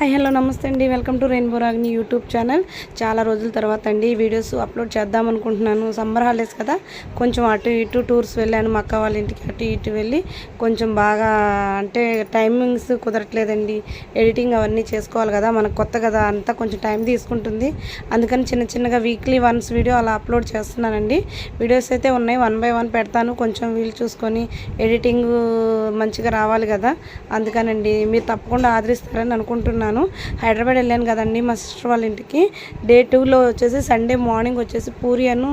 Hi hello నమస్తే అండి. Welcome to rainbow Ragini YouTube channel. చాలా రోజుల తర్వాత అండి వీడియోస్ అప్లోడ్ చేద్దాం అనుకుంటున్నాను. సమ్మర్ హాలిడేస్ కదా. కొంచెం అటు ఇటు టూర్స్ వెళ్ళాను. మా అక్క వాళ్ళ ఇంటికి అటు ఇటు వెళ్ళి కొంచెం బాగా అంటే టైమింగ్స్ కుదరట్లేదండి. ఎడిటింగ్ అవన్నీ చేసుకోవాలి కదా. మనకు కొత్త కదా. అంతా కొంచెం టైం తీసుకుంటుంది. అందుకని చిన్న చిన్నగా వీక్లీ వన్స్ వీడియో అలా అప్లోడ్ చేస్తున్నానండి. వీడియోస్ అయితే ఉన్నాయి. వన్ బై వన్ పెడతాను. కొంచెం వీలు చూసుకొని ఎడిటింగ్ మంచిగా రావాలి కదా. అందుకనండి మీరు తప్పకుండా ఆదరిస్తారని అనుకుంటున్నాను. హైదరాబాద్ వెళ్ళాను కదండి మా సిస్టర్ వాళ్ళ ఇంటికి. డే టూలో వచ్చేసి సండే మార్నింగ్ వచ్చేసి పూరి అను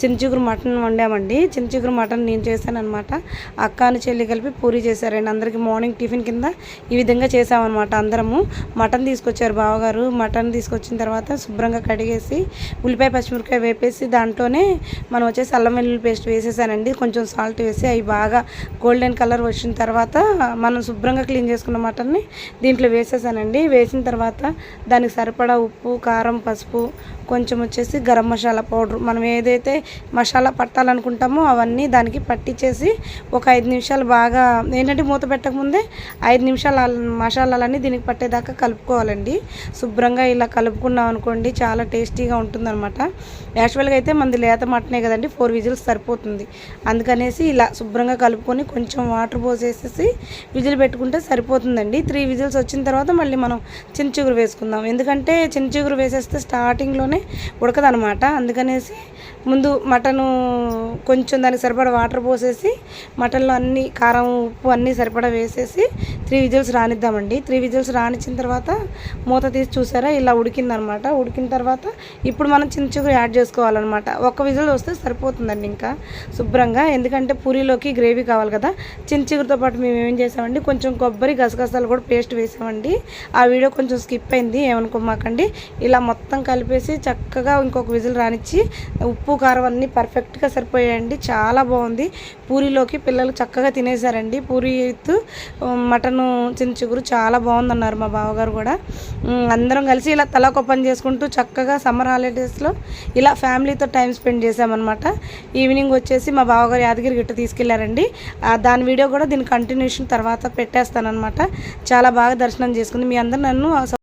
చిన్న చిగురు మటన్ వండామండి. చిన్న చిగురు మటన్ నేను చేశాను అనమాట అక్క అని చెల్లి కలిపి పూరి చేశారండి. అందరికీ మార్నింగ్ టిఫిన్ కింద ఈ విధంగా చేసామన్నమాట అందరము. మటన్ తీసుకొచ్చారు బావగారు. మటన్ తీసుకొచ్చిన తర్వాత శుభ్రంగా కడిగేసి ఉల్లిపాయ పచ్చిమిరపకాయ వేపేసి దాంట్లోనే మనం వచ్చేసి అల్లం వెల్లుల్లి పేస్ట్ వేసేసానండి. కొంచెం సాల్ట్ వేసి అవి బాగా గోల్డెన్ కలర్ వచ్చిన తర్వాత మనం శుభ్రంగా క్లీన్ చేసుకున్న మటన్ని దీంట్లో వేసేసానండి. వేసిన తర్వాత దానికి సరిపడా ఉప్పు కారం పసుపు కొంచెం వచ్చేసి గరం మసాలా పౌడర్. మనం ఏదైతే మసాలా పట్టాలనుకుంటామో అవన్నీ దానికి పట్టించేసి ఒక ఐదు నిమిషాలు బాగా ఏంటంటే మూత పెట్టకముందే ఐదు నిమిషాలు మసాలాలన్నీ దీనికి పట్టేదాకా కలుపుకోవాలండి. శుభ్రంగా ఇలా కలుపుకున్నాం అనుకోండి చాలా టేస్టీగా ఉంటుందన్నమాట. యాక్చువల్గా అయితే మనది లేత మటనే కదండి ఫోర్ విజిల్స్ సరిపోతుంది. అందుకనేసి ఇలా శుభ్రంగా కలుపుకొని కొంచెం వాటర్ పోసేసేసి విజిల్ పెట్టుకుంటే సరిపోతుందండి. త్రీ విజిల్స్ వచ్చిన తర్వాత మళ్ళీ మనం చిన్న చిగురు వేసుకుందాం. ఎందుకంటే చిన్న చిగురు వేసేస్తే స్టార్టింగ్లోనే ఉడకదనమాట అందుకనేసి ముందు మటను కొంచెం దానికి సరిపడా వాటర్ పోసేసి మటన్లో అన్ని కారం ఉప్పు అన్నీ సరిపడా వేసేసి త్రీ విజిల్స్ రానిద్దామండి. త్రీ విజిల్స్ రానిచ్చిన తర్వాత మూత తీసి చూసారా? ఇలా ఉడికిందనమాట ఉడికిన తర్వాత ఇప్పుడు మనం చిన్న చిగురు యాడ్ చేసుకోవాలన్నమాట. ఒక్క విజిల్ వస్తే సరిపోతుందండి ఇంకా శుభ్రంగా. ఎందుకంటే పూరీలోకి గ్రేవీ కావాలి కదా. చిన్న చిగురుతో పాటు మేము ఏం చేసామండి? కొంచెం కొబ్బరి గసగసాలు కూడా పేస్ట్ వేసామండి. ఆ వీడియో కొంచెం స్కిప్ అయింది ఏమనుకోమాకండి. ఇలా మొత్తం కలిపేసి చక్కగా ఇంకొక విజిల్ రానిచ్చి ఉప్పు కారం అన్నీ పర్ఫెక్ట్గా సరిపోయాయండి. చాలా బాగుంది. పూరీలోకి పిల్లలు చక్కగా తినేశారండి పూరి మటన్ చిన్న చిగురు చాలా బాగుందన్నారు మా బావగారు కూడా. అందరం కలిసి ఇలా తలకు పని చేసుకుంటూ చక్కగా సమ్మర్ హాలిడేస్లో ఇలా ఫ్యామిలీతో టైం స్పెండ్ చేసామన్నమాట ఈవినింగ్ వచ్చేసి మా బావగారు యాదగిరి గిట్ట తీసుకెళ్ళారండి. దాని వీడియో కూడా దీని కంటిన్యూషన్ తర్వాత పెట్టేస్తానమాట చాలా బాగా దర్శనం చేసుకుంది. మీ అందరు నన్ను